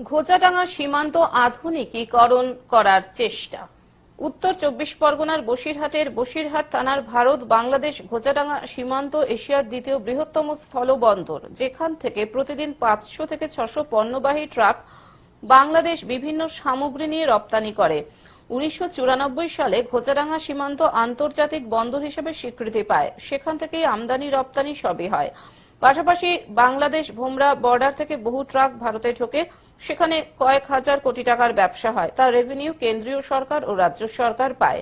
ঘোচাডাঙ্গা সীমান্ত আধুনিকীকরণ করার চেষ্টা। উত্তর চব্বিশ পরগনার বসিরহাটের বসিরহাট থানার ভারত বাংলাদেশ ঘোচাডাঙ্গা সীমান্ত এশিয়ার দ্বিতীয় বৃহত্তম স্থলবন্দর, যেখান থেকে প্রতিদিন পাঁচশো থেকে ছশো পণ্যবাহী ট্রাক বাংলাদেশ বিভিন্ন সামগ্রী নিয়ে রপ্তানি করে। উনিশশো চুরানব্বই সালে ঘোচাডাঙ্গা সীমান্ত আন্তর্জাতিক বন্দর হিসেবে স্বীকৃতি পায়। সেখান থেকেই আমদানি রপ্তানি সবই হয়। পাশাপাশি বাংলাদেশ ভোমরা বর্ডার থেকে বহু ট্রাক ভারতে ঢোকে, সেখানে কয়েক হাজার কোটি টাকার ব্যবসা হয়। তার রেভিনিউ কেন্দ্রীয় সরকার ও রাজ্য সরকার পায়।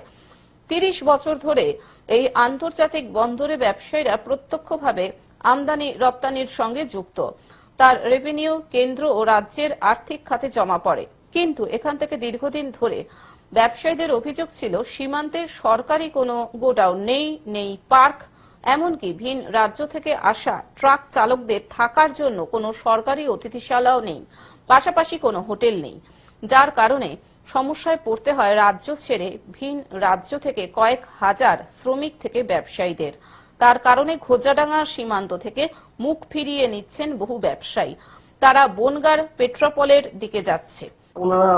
তিরিশ বছর ধরে এই আন্তর্জাতিক বন্দরে ব্যবসায়ীরা প্রত্যক্ষভাবে আমদানি রপ্তানির সঙ্গে যুক্ত। তার রেভিনিউ কেন্দ্র ও রাজ্যের আর্থিক খাতে জমা পড়ে। কিন্তু এখান থেকে দীর্ঘদিন ধরে ব্যবসায়ীদের অভিযোগ ছিল, সীমান্তে সরকারি কোনো গোডাউন নেই নেই পার্ক এমনকি ভিন রাজ্য থেকে আসা ট্রাক চালকদের থাকার জন্য কোনো সরকারি অতিথিশালাও নেই পাশাপাশি কোনো হোটেল নেই যার কারণে সমস্যায় পড়তে হয় রাজ্য ছেড়ে ভিন রাজ্য থেকে কয়েক হাজার শ্রমিক থেকে ব্যবসায়ীদের। তার কারণে ঘোজাডাঙ্গা সীমান্ত থেকে মুখ ফিরিয়ে নিচ্ছেন বহু ব্যবসায়ী। তারা বনগার পেট্রোপলের দিকে যাচ্ছে। ওনারা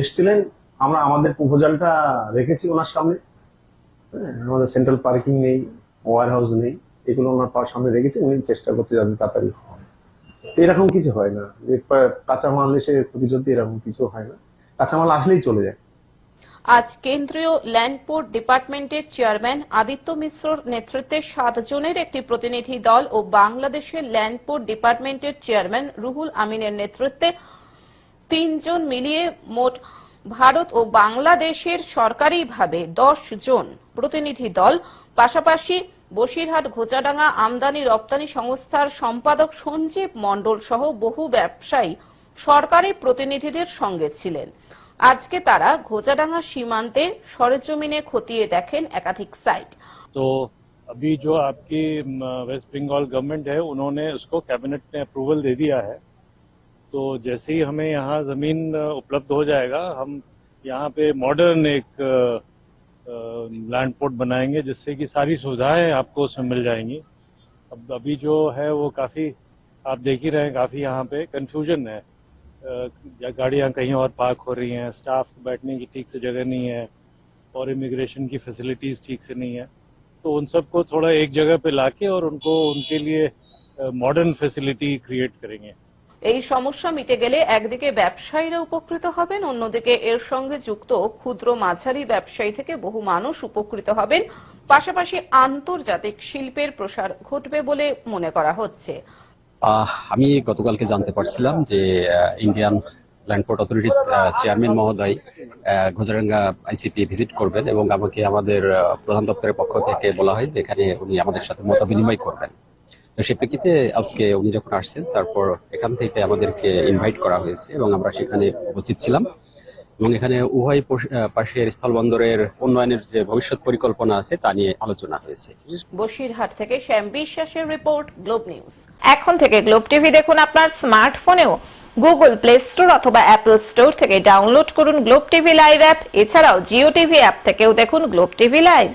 এসছিলেন। আমরা আমাদের প্রপোজালটা রেখেছি ওনার সামনে। হ্যাঁ, আমাদের সেন্ট্রাল পার্কিং নেই। ওয়ার হাউস নেই, এগুলো ওনার পার সামনে রেখেছি, উনি চেষ্টা করছে যাতে তাড়াতাড়ি হয়। এরকম কিছু হয় না, যে কাঁচামাল এসে প্রতিযোগী এরকম কিছু হয় না। কাঁচামাল আসলেই চলে যায়। আজ কেন্দ্রীয় ল্যান্ডপোর্ট ডিপার্টমেন্টের চেয়ারম্যান আদিত্য মিশ্রর নেতৃত্বে সাতজনের একটি প্রতিনিধি দল ও বাংলাদেশের ল্যান্ডপোর্ট ডিপার্টমেন্টের চেয়ারম্যান রুহুল আমিনের নেতৃত্বে তিনজন মিলিয়ে মোট ভারত ও বাংলাদেশের সরকারিভাবে দশ জন প্রতিনিধি দল পাশাপাশি বসিরহাট ঘোচাডাঙ্গা আমদানি রপ্তানি সংস্থার সম্পাদক সঞ্জীব মণ্ডল সহ বহু ব্যবসায়ী সরকারি প্রতিনিধিদের সঙ্গে ছিলেন আজকে তারা ঘোচাডাঙ্গা সীমান্তে সরেজমিনে খতিয়ে দেখেন একাধিক সাইট तो अभी जो आपकी म, वेस्ट बंगाल गवर्नमेंट है उन्होंने उसको कैबिनेट ने अप्रूवल दे दिया है तो जैसे ही हमें यहाँ जमीन अ, उपलब्ध हो जाएगा हम यहाँ पे मॉडर्न एक लैंड पोर्ट बनाएँगे जिससे कि सारी सुविधाएँ आपको उसमें मिल जाएँगी। अब, अभी जो है वो काफ़ी, आप देख ही रहे हैं, काफ़ी यहाँ पे कंफ्यूजन है। गाड़ियाँ कहीं और पार्क हो रही हैं स्टाफ बैठने की ठीक से जगह नहीं है, और इमिग्रेशन की फैसिलिटीज़ ठीक से नहीं है। तो उन सबको थोड़ा एक जगह पे लाके और उनको, उनके लिए मॉडर्न फैसिलिटी क्रिएट करेंगे। এই সমস্যা মিটে গেলে একদিকে ব্যবসায়ীরা উপকৃত হবেন অন্যদিকে এর সঙ্গে যুক্ত ক্ষুদ্র মাঝারি ব্যবসায়ী থেকে বহু মানুষ উপকৃত হবেন। পাশাপাশি আন্তর্জাতিক শিল্পের প্রসার ঘটবে বলে মনে করা হচ্ছে। আমি গতকালকে জানতে পারছিলাম যে ইন্ডিয়ান ল্যান্ডপোর্ট অথরিটির চেয়ারম্যান মহোদয় আহ, ঘোজারাঙ্গা আইসিপি ভিজিট করবেন এবং আমাকে আমাদের প্রধান দপ্তরের পক্ষ থেকে বলা হয় যে এখানে উনি আমাদের সাথে মত বিনিময় করবেন। সে প্রেক্ষিতে আজকে উনি যখন আসছেন, তারপর এখান থেকে আমাদেরকে ইনভাইট করা হয়েছে এবং আমরা সেখানে উপস্থিত ছিলাম। এবং এখানে উভয় পাশের স্থলবন্দরের উন্নয়নের যে ভবিষ্যৎ পরিকল্পনা আছে, তা নিয়ে আলোচনা হয়েছে। বসিরহাট থেকে শ্যাম বিশ্বাসের রিপোর্ট, গ্লোব নিউজ। এখন থেকে গ্লোব টিভি দেখুন আপনার স্মার্টফোনেও। গুগল প্লে স্টোর অথবা অ্যাপল স্টোর থেকে ডাউনলোড করুন গ্লোব টিভি লাইভ অ্যাপ। এছাড়াও জিও টিভি অ্যাপ থেকেও দেখুন গ্লোব টিভি লাইভ।